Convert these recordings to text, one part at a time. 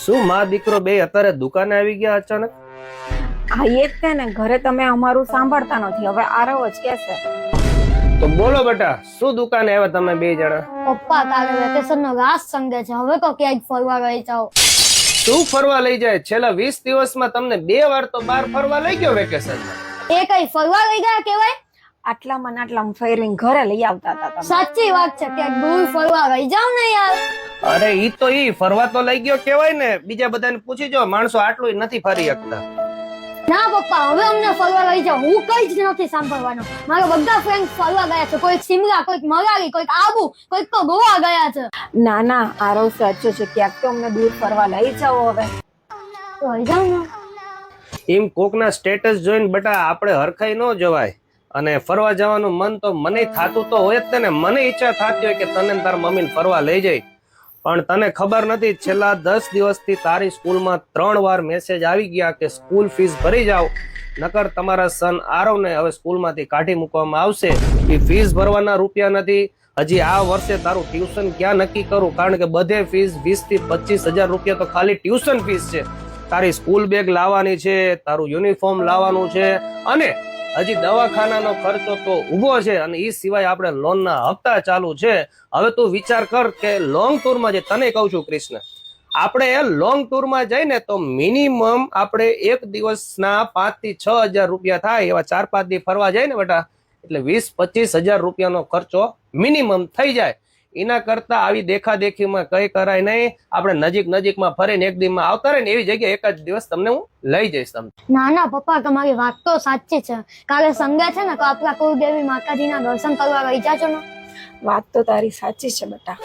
શું માં દીકરો બે અત્યારે દુકાને આવી ગયા અચાનક? હા એ જ છે ને ઘરે તમે અમારું સાંભળતા નથી હવે આરવ જ કહેશે તો બોલો બેટા શું દુકાને આવ્યા તમે બે જણા? પપ્પા કાલે વેકેશન નો રાસ સંગે છે હવે તો ક્યાંક ફરવા લઈ જાઓ. શું ફરવા લઈ જાય? છેલ્લા વીસ દિવસમાં તમને બે વાર તો બહાર ફરવા લઈ ગયો વેકેશન એ કઈ ફરવા લઈ ગયા કેવાય આટલામાં આટલા આટલામાં ફેરવીને ઘરે લઈ આવતા હતા સાચી વાત છે ક્યાંક દૂર ફરવા ગઈ જાવ ને યાર. અરે ઈ તો ઈ ફરવા તો લઈ ગયો કેવાય ને. બીજા બધાને પૂછી જો માણસો આટલું નથી ફરી શકતા. ના પપ્પા હવે અમને ફરવા લઈ જાઓ. હું કઈ જ નથી સાંભળવાનો. મારા બધા ફ્રેન્ડ ફરવા ગયા છે. કોઈક સિમલા કોઈક મનાલી કોઈક આબુ કોઈક તો ગોવા ગયા છે. ના ના આરો સાચો છે. ક્યાંક તો અમને દૂર ફરવા લઈ જાઓ હવે. લઈ જાઓ ને. એમ કોકના સ્ટેટસ જોઈને બટા આપણે હરખાઈ ન જવાય. અને ફરવા જવાનું મન તો મને થાતું તો હોય જ તને. મને ઈચ્છા થતી હોય કે તને તારા મમ્મીને ફરવા લઈ જાય પણ તને ખબર નથી, છેલ્લા દસ દિવસથી તારી સ્કૂલમાં ત્રણ વાર મેસેજ આવી ગયા કે સ્કૂલ ફીસ ભરી જાઓ. નકર તમારા સન આરવને હવે સ્કૂલમાંથી કાઢી મૂકવામાં આવશે. એ ફીસ ભરવાના રૂપિયા નથી. હજી આ વર્ષે તારું ટ્યુશન ક્યાં નક્કી કરું? કારણ કે બધે ફીસ વીસથી પચીસ હજાર રૂપિયા તો ખાલી ટ્યુશન ફીસ છે. તારી સ્કૂલ બેગ લાવવાની છે, તારું યુનિફોર્મ લાવવાનું છે અને હજી દવાખાનાનો ખર્ચો તો ઊભો છે અને એ સિવાય આપણે લોનના હપ્તા ચાલુ છે. હવે તું વિચાર કર કે લોંગ ટૂરમાં જે તને કહું છું, કૃષ્ણ, આપણે લોંગ ટૂરમાં જઈને તો મિનિમમ આપણે એક દિવસના પાંચથી છ હજાર રૂપિયા થાય એવા ચાર પાંચ દી ફરવા જાય ને બેટા, એટલે વીસ પચીસ હજાર રૂપિયાનો ખર્ચો મિનિમમ થઈ જાય. એના કરતા આવી દેખાદેખીમાં કઈ કરાય નહીં. આપણે નજીક નજીકમાં ફરીને એક દીમાં આવતા રહે ને એવી જગ્યાએ એક જ દિવસ તમને હું લઈ જઈશ તમને. ના ના પપ્પા તમારી વાત તો સાચી છે. કાલે સંડે છે ને તો આપણા કુળદેવી માતાજીના દર્શન કરવા લઈ જાજો ને. વાત તો તારી સાચી છે બેટા.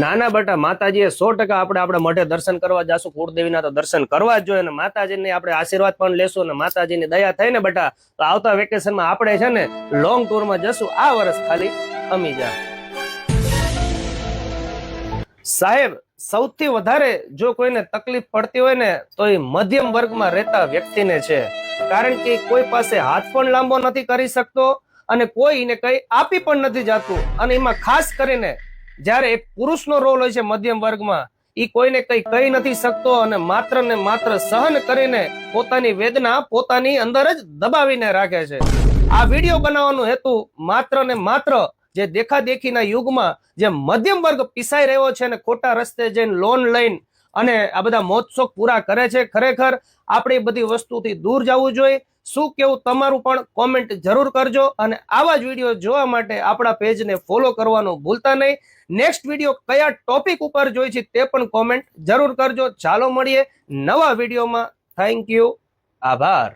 નાના બટા માતાજીએ સો ટકા આપણે આપણે મઢે દર્શન કરવા જાશું. કુળદેવીના તો દર્શન કરવા જ જોઈએ અને માતાજીને આપણે આશીર્વાદ પણ લેશું અને માતાજીની દયા થઈ ને બટા તો આવતા વેકેશનમાં આપણે છે ને લોંગ ટૂરમાં જશું. આ વર્ષ ખાલી અમી જા. સાહેબ, સૌથી વધારે જો કોઈને તકલીફ પડતી હોય ને, તો એ મધ્યમ વર્ગમાં રહેતા વ્યક્તિને છે. કારણ કે કોઈ પાસે હાથ પણ લાંબો નથી કરી શકતો અને કોઈને કંઈ આપી પણ નથી જાતું. અને એમાં ખાસ કરીને જ્યારે એક પુરુષનો રોલ હોય છે મધ્યમ વર્ગમાં એ કોઈને કંઈ કહી નથી શકતો અને માત્ર ને માત્ર સહન કરીને પોતાની વેદના પોતાની અંદર જ દબાવીને રાખે છે. આ વીડિયો બનાવવાનો હેતુ માત્ર ને માત્ર જે દેખાદેખીના યુગમાં જે મધ્યમ વર્ગ પીસાઈ રહ્યો છે અને ખોટા રસ્તે જઈને લોન લઈને અને આ બધા મોજશોખ પૂરા કરે છે, ખરેખર આપણે બધી વસ્તુથી દૂર જવું જોઈએ. શું કેવું તમારું પણ કોમેન્ટ જરૂર કરજો અને આવા જ વીડિયો જોવા માટે આપણા પેજને ફોલો કરવાનું ભૂલતા નહીં. નેક્સ્ટ વીડિયો કયા ટોપિક ઉપર જોઈ છે તે પણ કોમેન્ટ જરૂર કરજો. ચાલો મળીએ નવા વિડીયોમાં થેન્ક યુ આભાર.